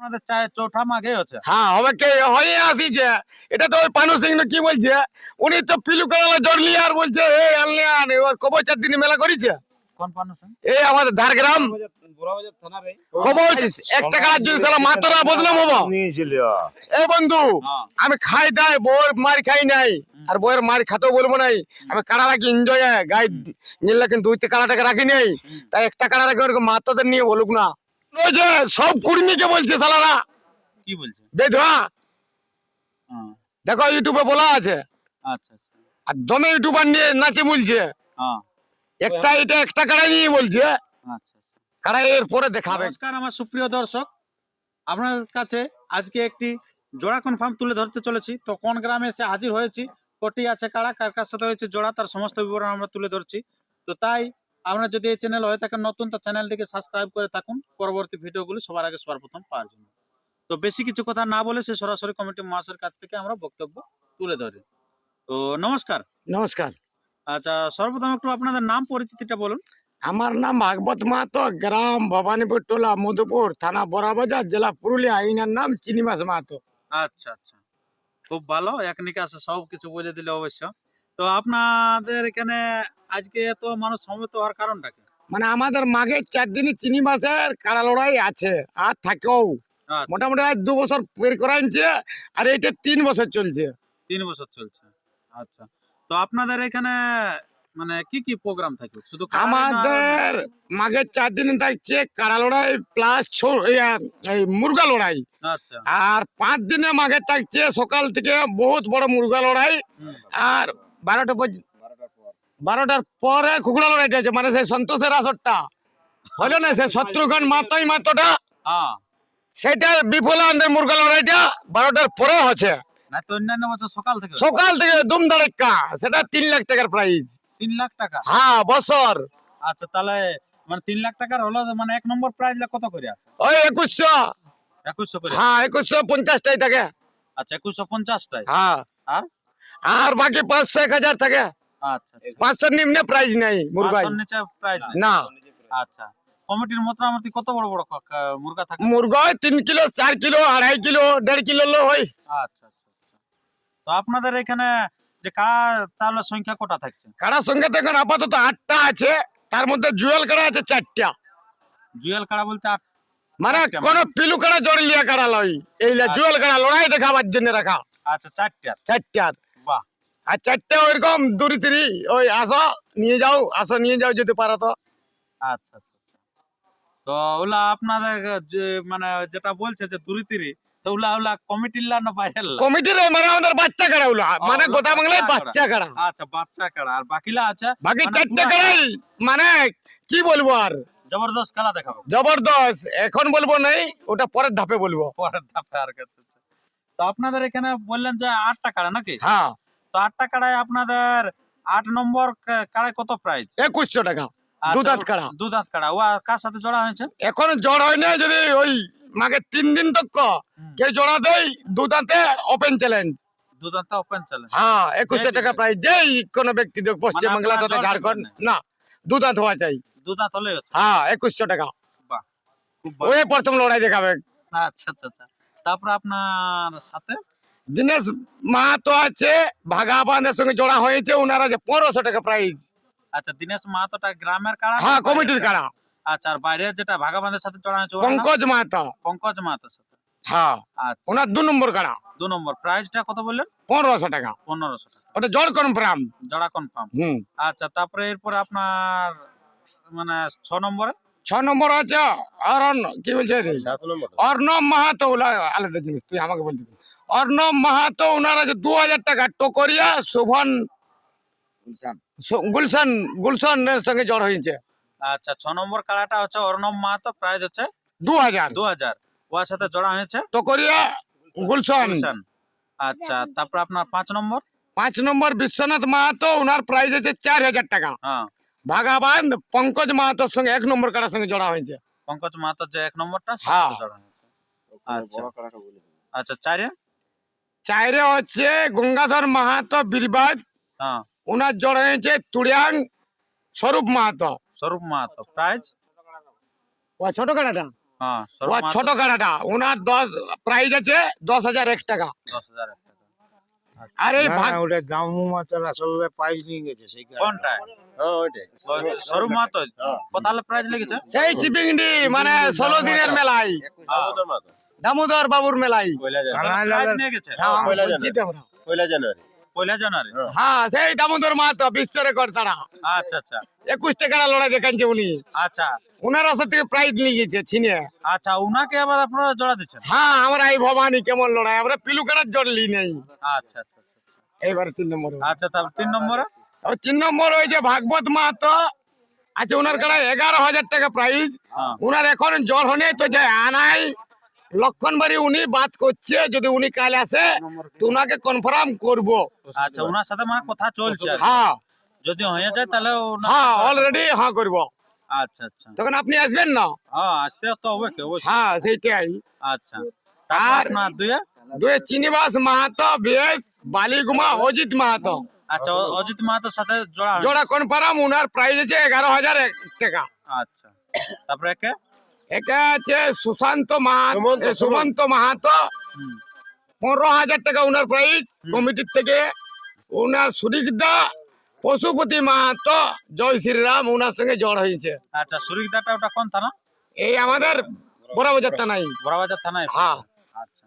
আপনাদের চায়ের চৌঠা মাঘে হচ্ছে হ্যাঁ হবে কে? হয়ে আসিছে এটা তো ওই পানু সিং কি বলছে? উনি তো পিলু কালা জড়লি আর বলছে এই আনলে আন এবার কবে চার দিন মেলা করেছে? কোন পানুসেন এই আমাদের ধারগ্রাম। কবে হয়েছে একটা কাজ যদি সালা মাতারা বদনাম হব। নিয়েছিল এ বন্ধু হ্যাঁ। আমি খাই দাই বউয়ের মার খাই নাই আর বউয়ের মার খাতেও বলব নাই। আমি কাড়া রাখি এনজয় গাই নিলে কিন্তু দুইতে কাড়াটাকে রাখি নেই। তাই একটা কাড়া রাখি ওরকম নিয়ে বলুক না। ওই যে সব কুর্মীকে বলছে সালারা। কি বলছে? বেধা হ্যাঁ, দেখো ইউটিউবে বলা আছে। আচ্ছা আচ্ছা। আর দমে ইউটিউবার নিয়ে নাচে বলছে। হ্যাঁ। একটা এটা একটা কাড়াই নিয়ে বলছে। আচ্ছা কাড়াই এর পরে দেখাবে। নমস্কার আমার সুপ্রিয় দর্শক। আপনার কাছে আজকে একটি জোড়া কনফার্ম তুলে ধরতে চলেছি। তো কোন গ্রামে এসে হাজির হয়েছি কটি আছে কারা কার কার সাথে হয়েছে জোড়া তার সমস্ত বিবরণ আমরা তুলে ধরছি। তো তাই আপনারা যদি এই চ্যানেল হয়ে থাকেন নতুন তো চ্যানেলটিকে সাবস্ক্রাইব করে থাকুন। পরবর্তী ভিডিওগুলি সবার আগে সবার প্রথম পাওয়ার জন্য। তো বেশি কিছু কথা না বলে সে সরাসরি কমিটি মহাশয়ের কাছ থেকে আমরা বক্তব্য তুলে ধরি। তো নমস্কার। নমস্কার। আচ্ছা সর্বপ্রথম একটু আপনাদের নাম পরিচিতিটা বলুন। আমার নাম ভাগবত মাহাতো গ্রাম ভবানীপুর টোলা মধুপুর থানা বড়াবাজার জেলা পুরুলিয়া। ইনার নাম চিনিমাস মাহাতো। আচ্ছা আচ্ছা। খুব ভালো এক নিকাশে সব কিছু বলে দিলে অবশ্য। তো আপনাদের এখানে আজকে এত মানুষ সমবেত হওয়ার কারণটা কি? মানে আমাদের মাঘের চার দিনই চিনি মাছের কাড়া লড়াই আছে আর থাকেও। আচ্ছা, মোটামুটি আজ দু বছর বের করাইছে আর এটা তিন বছর চলছে। তিন বছর চলছে। আচ্ছা। তো আপনাদের এখানে মানে কি কি প্রোগ্রাম থাকে? শুধু আমাদের মাঘের চার দিন থাকছে কাড়া লড়াই প্লাস মুরগা লড়াই। আচ্ছা। আর পাঁচ দিনে মাঘের থাকছে সকাল থেকে বহুত বড় মুরগা লড়াই। আর বারোটা বারোটার পরে কুকুড়া লড়াইটা আছে মানে সেই সন্তোষের আসরটা। হলো না সেই শত্রুঘ্ন মাতাই মাতোটা? হ্যাঁ। সেটা বিফলানন্দের মুরগা লড়াইটা বারোটার পরে হচ্ছে না তো সকাল থেকে সকাল থেকে দুম ধারেক্কা সেটা তিন লাখ টাকার প্রাইজ তিন লাখ টাকা? হ্যাঁ বছর। আচ্ছা তাহলে মানে তিন লাখ টাকার হলো মানে এক নম্বর প্রাইজ কত করে ওই একুশশো। একুশশো করে? হ্যাঁ একুশশো পঞ্চাশটাই থাকে। আচ্ছা একুশশো পঞ্চাশটাই। হ্যাঁ। আর? আর বাকি পাঁচশো এক হাজার থাকে। আচ্ছা আচ্ছা। পাঁচশোর নিম্নে প্রাইজ নেই প্রাইজ না। আচ্ছা। কমিটির মোটামুটি কত বড় বড় মুরগা থাকে? তিন কিলো চার কিলো আড়াই কিলো দেড় কিলো লো হয়। আচ্ছা আচ্ছা। তো আপনাদের এখানে যে তাহলে সংখ্যা কটা থাকছে? তো এখন আপাতত আটটা আছে তার মধ্যে জুয়েল কাড়া আছে চারটা। জুয়েল কারা বলতে আট মানে কোন পিলু কাড়া জড়লিয়া কাড়া লই এইলা। জুয়েল কাড়া লড়াই দেখাবার জন্য রাখা। আচ্ছা চারটার বাহ আর চারটা ওইরকম দূরি তিরি ওই আসো নিয়ে যাও আসো নিয়ে যাও যদি পারো তো। আচ্ছা আচ্ছা আচ্ছা। তো ওলা আপনাদের মানে যেটা বলছে যে দূরি তিরি তো ওলা ওলা কমিটির না বাইরের কমিটির মানে আমাদের বাচ্চা কাড়া ওগুলো মানে বাংলায় বাচ্চা কাড়া। আচ্ছা বাচ্চা কারা আর বাকিলা আছে? বাকি মানে চারটে কাড়াই মানে কি বলব আর? জবরদস্ত খেলা দেখাবো। জবরদস্ত এখন বলব নাই ওটা পরের ধাপে বলব। পরের ধাপে আর তো আপনাদের এখানে বললেন যে আটটা কাড়া নাকি? হ্যাঁ। তো আটটা কাড়ায় আপনাদের আট নম্বর কাড়ায় কত প্রাইস একুশশো টাকা। দুধাত কাড়া। দু দাঁত কাড়া। ও কার সাথে জোড়া হয়েছে? এখন জ্বর হয় না যদি ওই মাকে তিন দিন তক কে। জোড়া দেয় দুধাতে ওপেন চ্যালেঞ্জ ওপেন হ্যাঁ একুশশো টাকা প্রাইস যেই কোনো ব্যক্তি দেখ পশ্চিম বাংলা তথা ঝাড়খণ্ড না। দুধাত হওয়া চাই। দু দাঁত হলে হ্যাঁ একুশশো টাকা। ওই প্রথম লড়াই দেখাবে। আচ্ছা আচ্ছা আচ্ছা। তারপর আপনার সাথে দিনেশ মাহাতো আছে ভাগাবানের সঙ্গে জোড়া হয়েছে ওনারা যে পনেরোশো টাকা প্রাইজ আচ্ছা দিনেশ মাহাতোটা গ্রামের কাড়া হ্যাঁ কমিটির কাড়া আচ্ছা আর বাইরে যেটা ভাগাবান্ধের সাথে জোড়া হয়েছে? পঙ্কজ মাহাতো পঙ্কজ মাহাতোর সাথে। হ্যাঁ আচ্ছা। ওনার দু নম্বর কাড়া দু নম্বর। প্রাইসটা কত বললেন? পনেরোশো টাকা। পনেরোশো টাকা। ওটা জল কনফার্ম জোড়া কনফার্ম হুম। আচ্ছা তারপরে এরপরে আপনার মানে ছ নম্বরে? ছ নম্বর আছে অরণ কি বলছে রে সাত নম্বর। অর্ণব মাহাতো ওলা আলাদা জিনিস তুই আমাকে বলবি অর্ণব মাহাতো ওনার আছে দু হাজার টাকা টোকরিয়া শোভন গুলশান গুলশানের সঙ্গে জড় হয়েছে আচ্ছা ছ নম্বর কাড়াটা হচ্ছে অর্ণব মাহাতো প্রাইস হচ্ছে দু হাজার দু হাজার ওর সাথে জড়া হয়েছে টোকরিয়া গুলশান। আচ্ছা তারপর আপনার পাঁচ নম্বর পাঁচ নম্বর বিশ্বনাথ মাহাতো ওনার প্রাইস আছে চার হাজার টাকা হ্যাঁ ভাগাবান পঙ্কজ মাহাতোর সঙ্গে এক নম্বর কাটার সঙ্গে জড়া হয়েছে পঙ্কজ মাহাতো যে এক নম্বরটা হ্যাঁ। হয়েছে আচ্ছা আচ্ছা চারে চাইরে হচ্ছে গঙ্গাধর মাহাতো বীরবাজ। হ্যাঁ। ওনার জড় হয়েছে তুড়িয়াং স্বরূপ মাহাতো। স্বরূপ মাহাতো প্রাইস ও ছোট কাটাটা হ্যাঁ ও ছোট কাড়াটা ওনার দশ প্রাইজ আছে দশ হাজার এক টাকা। আর এই ওটা দামু মাছের আসলে প্রাইস নিয়ে গেছে সেই। কোনটা? হ্যাঁ সরু- সরু মাহাতো? কোথালে প্রাইজ লেগেছে? সেই চিপিংডি মানে ষোলো দিনের মেলাই দামোদর বাবুর মেলাই পয়লা জানুয়ারি। কানাই প্রাইজ লালের- নিয়ে গেছে। হ্যাঁ, পয়লা জানুয়ারি। হ্যাঁ। সেই দামোদর মাহাতো বিশ্ব রেকর্ড আচ্ছা আচ্ছা। একুশ টাকার লড়াই দেখাচ্ছে উনি। আচ্ছা। ওনার ওসব থেকে প্রাইজ নিয়ে গেছে ছিনে। আচ্ছা উনাকে আবার আপনারা জোড়া দিচ্ছেন? হ্যাঁ আমরা এই ভবানী কেমন লড়াই। আমরা পিলু কাটার জড়লি নেই। আচ্ছা আচ্ছা এইবার তিন নম্বর। আচ্ছা তাহলে তিন নম্বরে? তিন নম্বর ওই যে ভাগবত মাহাতো। আচ্ছা ওনার কাছে এগারো হাজার টাকা প্রাইজ ওনার এখন জ্বর হনে তো যে আনাই। লক্ষণবাড়ি উনি বাদ করছে যদি উনি কাল আসে তো উনাকে কনফার্ম করব। আচ্ছা ওনার সাথে মানে কথা চলছে। হ্যাঁ। যদি হয়ে যায় তাহলে হ্যাঁ অলরেডি হ্যাঁ করব। আচ্ছা আচ্ছা। তখন আপনি আসবেন না? হ্যাঁ আসতে তো হবে কি অবশ্যই। হ্যাঁ সেইটাই। আচ্ছা। আর- আপনার দুয়ে? দুই চিনিবাস মাহাতো বেশ বালিগুমা অজিত মাহাতো। আচ্ছা অজিত মাহাতোর সাথে জোড়া জোড়া কনফার্ম উনার প্রাইস আছে এগারো হাজার টাকা। আচ্ছা। তারপরে একে? এটা আছে সুশান্ত মাহাতো। সুমন্ত, মাহাতো। পনেরো হাজার টাকা ওনার প্রাইস কমিটির থেকে। ওনার সুরিকদা পশুপতি মাহাতো জয় শ্রীরাম ওনার সঙ্গে জড় হয়েছে। আচ্ছা সুরিকদাটা ওটা কোন থানা? এই আমাদের বড় বাজারটা নাই বড়বাজার থানায় হ্যাঁ। আচ্ছা।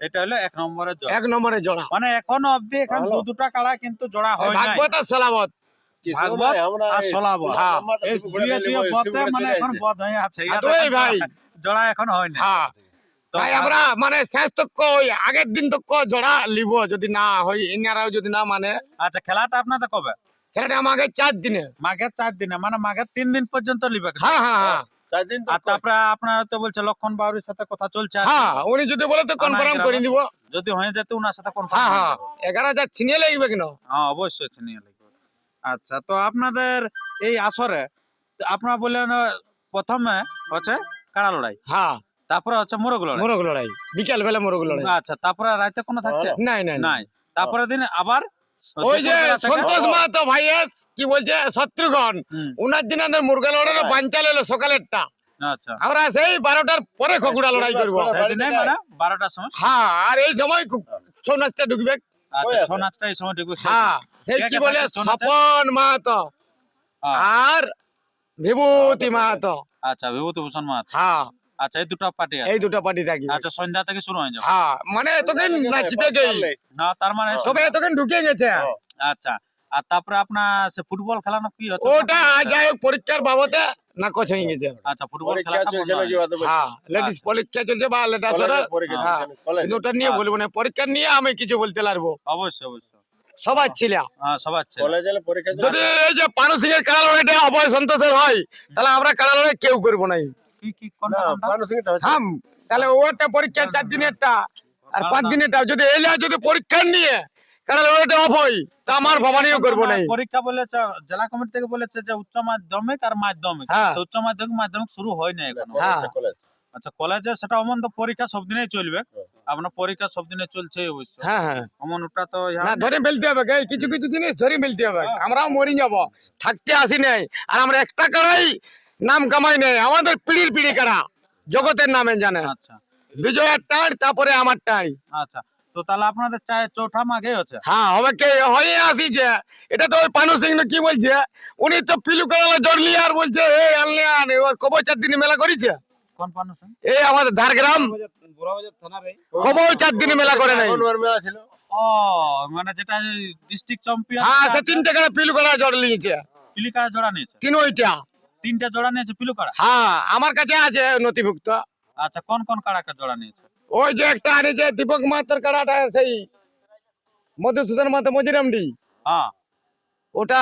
এটা হলো এক নম্বরের জোড়া। এক নম্বরে জোড়া। মানে এখনও অবধি এখন দু দুটা কাড়া কিন্তু জোড়া হয় নাই। ভাগবত সলাবত। ভাগবত আর সোলাবত। হ্যাঁ। এই দুয়ে দুয়ে বদে মানে এখন বদ হয়ে আছে। আর ইয়ার দুই এখন ভাই। জোড়া এখন হয় না হ্যাঁ। তো তাই আমরা মানে শেষ তক ওই আগের দিন তক জোড়া লিব যদি না হয় ইনারাও যদি না মানে। আচ্ছা খেলাটা আপনাদের কবে? খেলাটা আমাকে চার দিনে। মাঘের চার দিনে মানে মাঘের তিন দিন পর্যন্ত লিবে। হ্যাঁ হ্যাঁ হ্যাঁ। তো তারপরে আপনার তো বলছে লক্ষণ বাউরির সাথে কথা চলছে হ্যাঁ উনি যদি বলে তো কনফার্ম করে দিব যদি হয়ে যেত ওনার সাথে হ্যাঁ কনফার্ম হ্যাঁ। এগারো হাজার ছিনিয়ে লাগবে কেন? হ্যাঁ অবশ্যই আচ্ছা তো আপনাদের এই আসরে আপনারা বললেন প্রথমে হচ্ছে কাড়া লড়াই হ্যাঁ। তারপরে হচ্ছে মোরগ লড়াই। মোরগ লড়াই বিকাল বেলা মোরগ লড়াই। আচ্ছা তারপরে রাতে কোনো থাকছে? নাই নাই নাই। তারপরে দিন আবার ওই যে সন্তোষ মাহাতো ভাইয়ের কি বলছে শত্রুঘ্ন। উনার দিন আমাদের মুরগা লড়াই বাঞ্চাল এলো সকালেরটা। আচ্ছা। আমরা সেই বারোটার পরে খকুড়া লড়াই করব। মানে বারোটার সময়। হ্যাঁ আর এই সময় ছৌ নাচটা ঢুকবে। আচ্ছা। ছৌ নাচটা এই সময় ঢুকবে হ্যাঁ। সেই কি বলে? স্বপন মাহাতো। হ্যাঁ, আর বিভূতি মাহাতো। আচ্ছা বিভূতিভূষণ মাহাত। হ্যাঁ। আচ্ছা এই দুটো পার্টি আছে। এই দুটো পার্টি থাকি। আচ্ছা সন্ধ্যা থেকে শুরু হয়ে যাবে। হ্যাঁ মানে নাচবে গেই। না তার মানে তবে এতক্ষণ ঢুকে গেছে। আচ্ছা আর তারপরে আপনার সে ফুটবল খেলানো কি হচ্ছে? ওটা যাই পরীক্ষার বাবদে না কোচ হয়ে গেছে। আচ্ছা ফুটবল খেলাটা নাকি হয়ে হ্যাঁ লেডিস পরীক্ষা চলছে বা পরীক্ষা হ্যাঁ। ওটা নিয়ে বলব না পরীক্ষা নিয়ে আমি কিছু বলতে পারব। অবশ্যই অবশ্যই। সবার ছিল হ্যাঁ সবার। যদি এই যে এর লড়াইটা অভয় সন্তোষের হয় তাহলে আমরা লড়াই কেউ করব নাই তাহলে ওটা পরীক্ষা চার দিনেরটা আর পাঁচ দিনেরটা। যদি এলা যদি পরীক্ষা নিয়ে কাড়া লড়াইটা অফ হয় তা আমার ভবানীও করব নাই পরীক্ষা বলেছে জেলা কমিটি থেকে বলেছে যে উচ্চ মাধ্যমিক আর মাধ্যমিক। হ্যাঁ। উচ্চ মাধ্যমিক মাধ্যমিক শুরু হয় না এখন। হ্যাঁ। আচ্ছা কলেজে সেটা অমন তো পরীক্ষা সব দিনেই চলবে। হ্যাঁ। আপনার পরীক্ষা সব দিনে চলছে অবশ্য। হ্যাঁ হ্যাঁ। অমন ওটা তো না ধরে ফেলতে হবে কিছু কিছু জিনিস ধরে ফেলতে হবে। আমরাও মরি যাব থাকতে আসি নাই। আর আমরা একটা কারাই নাম কামাই নেই আমাদের পিড়ির পিড়ি কারা? জগতের নামে জানে। আচ্ছা। বিজয়ের টাঁড় তারপরে আমার টাঁড় আচ্ছা তো তাহলে আপনাদের চায় চৌঠা মাঘে হচ্ছে। হ্যাঁ হবে কে? হয়ে আসিছে এটা তো ওই পানু সিং কি বলছে? উনি তো পিলু কালা জড়লি আর বলছে এই আনলে আন ওর কবর চার দিনে মেলা করেছে? এই আমাদের কবর চার দিনে মেলা করে নাই। মেলা ছিল? ও মানে যেটা ডিস্ট্রিক্ট চ্যাম্পিয়ন হ্যাঁ সে তিনটে কারা পিলু জড় পিলিকারা জোড়া নিয়েছে? তিন ওইটা। তিনটা জোড়া নিয়েছে হ্যাঁ আমার কাছে আছে নথিভুক্ত। আচ্ছা কোন কোন কাড়াকে জোড়া নিয়েছে? ওই যে একটা আনিছে দীপক মাহাতর কাড়াটা সেই মধুসূদন মাহাতো মজিরামডি হ্যাঁ। ওটা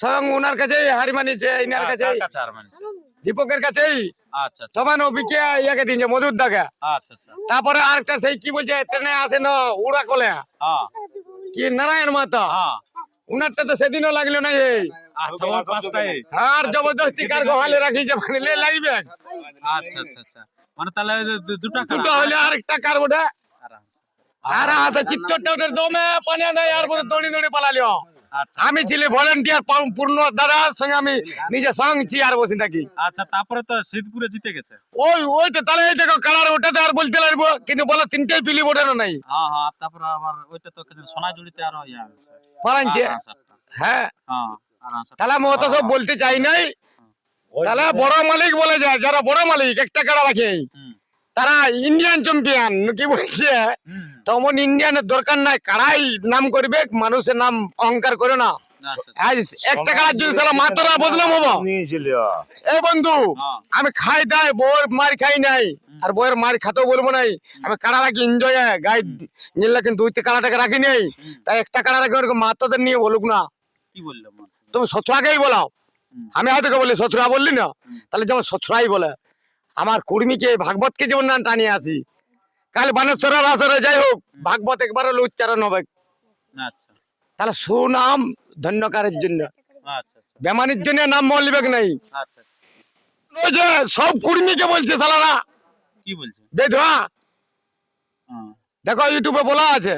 স্বয়ং ওনার কাছে হারি মানিছে ইনার কাছে কার কাছে আর মানছে? দীপকের কাছেই। আচ্ছা আচ্ছা। তখন ও বিকে ইয়াকে দিনছে মধুর দাকে আচ্ছা আচ্ছা। তারপরে আরেকটা সেই কি বলছে ট্রেনে আসে না উড়া কলে। হ্যাঁ। কি নারায়ণ মাহাতো হ্যাঁ। উনারটা তো সেদিনও লাগল না এই। আচ্ছা ওই পাঁচটাই। আর জবরদস্তি কার গোহালে রাখিছে মানে লে লাগবে আচ্ছা আচ্ছা আচ্ছা। মানে তাহলে ওই দু- দুটা দুটো কাড়া হলে আরেকটা কার ওটা আরাম। আর হাতে চিত্তরটা ওটার দমে পানি দেয় আর বোধ দৌড়ি দৌড়ি পালালিও আচ্ছা আমি ছিলি ভলেন্টিয়ার পূর্ণ দাদার সঙ্গে আমি নিজে সঙ্গছি আর বসে থাকি। আচ্ছা তারপরে তো শীতপুরে জিতে গেছে। ওই ওইটা তাহলে এই দেখো কালার ওটাতে আর বলতে লাগবো কিন্তু বলে তিনটেই পিলি বোটারও নাই। হ্যাঁ হ্যাঁ তারপরে আবার ওইটা তো সোনাঝুরিতে আরও ইয়া হ্যাঁ। হ্যাঁ। তাহলে আমি অত সব বলতে চাই নাই। তাহলে বড় মালিক বলে যায় যারা বড় মালিক একটা কাড়া রাখে। তারা ইন্ডিয়ান চ্যাম্পিয়ন কি বলছে? তেমন ইন্ডিয়ানের দরকার নাই কারাই নাম করবে মানুষের নাম অহংকার করে না। আচ্ছা, একটা কাজ যদি তাহলে মাতারা বদলাম হব? এ বন্ধু হ্যাঁ, আমি খাই দাই বউর মার খাই নাই আর বউয়ের মার খাতেও বলব নাই। আমি কাড়া রাখি এনজয় গাই নিলে কিন্তু দুইতে কাড়াটাকে রাখি নেই। তাই একটা কাড়া রাখি ওরকম মাতাদের নিয়ে বলুক না। কি বলল মা? তুমি শত্রুয়াকেই বলাও। আমি হয়তো বলি শত্রুয়া বললি না? তাহলে যেমন শত্রুয়াই বলে। আমার কুর্মীকে ভাগবতকে যেমন না টানিয়ে আসি কাল বানেশ্বরের আসরে যাই হোক ভাগবত একবার হলে উচ্চারণ হবে। আচ্ছা। তাহলে সুনাম ধন্যকারের জন্য। আচ্ছা আচ্ছা। বেমানির জন্য নাম বলবে নাই। যে সব কুর্মীকে বলছে সালারা। কি বলছে? বেধোয়া। দেখো ইউটিউবে বলা আছে।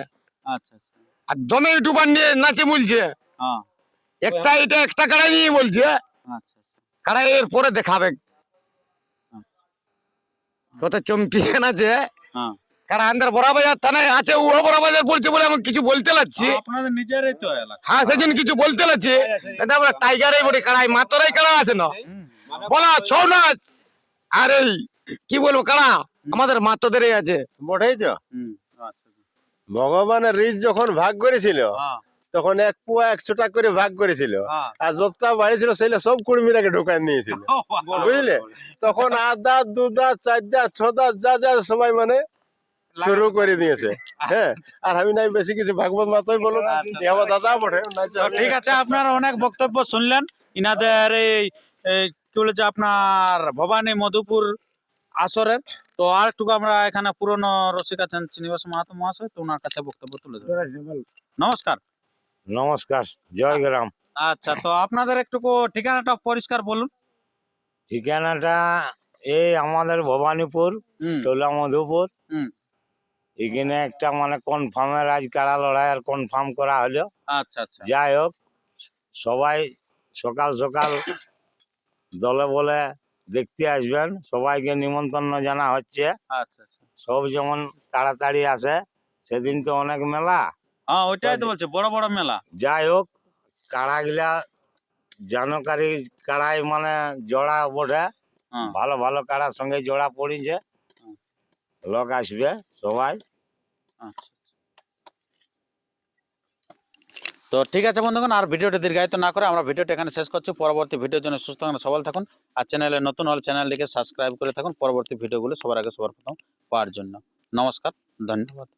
আর দমে ইউটিউবার নিয়ে নাচে বলছে একটা এটা একটা কাড়াই নিয়ে বলছে। কাড়াই এর পরে দেখাবে। কত চ্যাম্পিয়ন আছে। হ্যাঁ কারণ আন্দার বড় থানায় আছে ও বড় বলছে বলে আমি কিছু বলতে লাগছি আপনাদের নিজেরই তো হ্যাঁ সেদিন কিছু বলতে লাগছি আমরা টাইগারই বলি কাড়াই মাতরাই কাড়া আছে না? বলা ছৌ নাচ আর এই কি বলব কাড়া? আমাদের মাতদেরই আছে। বটেই তো। ভগবানের রিচ যখন ভাগ করেছিল হ্যাঁ। তখন এক পোয়া একশো টাকা করে ভাগ করেছিল। হ্যাঁ। আর যতটা বাড়িছিল সেগুলো সব কুর্মীরাকে ঢোকায় নিয়েছিল। বুঝলে? তখন আট দাঁত দু দাঁত চার দাঁত ছ দাঁত যা যা সবাই মানে শুরু করে দিয়েছে। হ্যাঁ আর আমি নাই বেশি কিছু ভাগবত মাতই বলো আচ্ছা। আমার দাদা বটে ঠিক আছে আপনারা অনেক বক্তব্য শুনলেন। ইনাদের এই কি বলে যে আপনার ভবানী মধুপুর আসরের। তো আর একটু আমরা এখানে পুরনো রসিক আছেন শ্রীনিবাস মাহাতো মহাশয় তো ওনার কাছে বক্তব্য তুলে দেবো নমস্কার। নমস্কার জয় গ্রাম। আচ্ছা তো আপনাদের একটু ঠিকানাটা পরিষ্কার বলুন। ঠিকানাটা এই আমাদের ভবানীপুর হুম, টোলা মধুপুর হুম। এখানে একটা মানে কনফার্মের আজ কারা লড়াই আর কনফার্ম করা হলো। আচ্ছা আচ্ছা। যাই হোক সবাই সকাল সকাল দলে বলে দেখতে আসবেন। সবাইকে নিমন্ত্রণ জানা হচ্ছে। আচ্ছা আচ্ছা। সব যেমন তাড়াতাড়ি আসে সেদিন তো অনেক মেলা। হ্যাঁ ওইটাই তো বলছে বড় বড় মেলা। যাই হোক কাড়াগুলা জানকারি কাড়াই মানে জোড়া বটে। হ্যাঁ। ভালো ভালো কাড়ার সঙ্গে জোড়া পড়িছে। লোক আসবে। সবাই আচ্ছা। তো ঠিক আছে বন্ধুগণ, আর ভিডিওটা দীর্ঘায়িত না করে আমরা ভিডিওটা এখানে শেষ করছি। পরবর্তী ভিডিওর জন্য সুস্থ থাকুন, সবল থাকুন। আর চ্যানেলে নতুন হলে চ্যানেলটিকে সাবস্ক্রাইব করে থাকুন। পরবর্তী ভিডিওগুলো সবার আগে সবার প্রথম পাওয়ার জন্য। নমস্কার, ধন্যবাদ।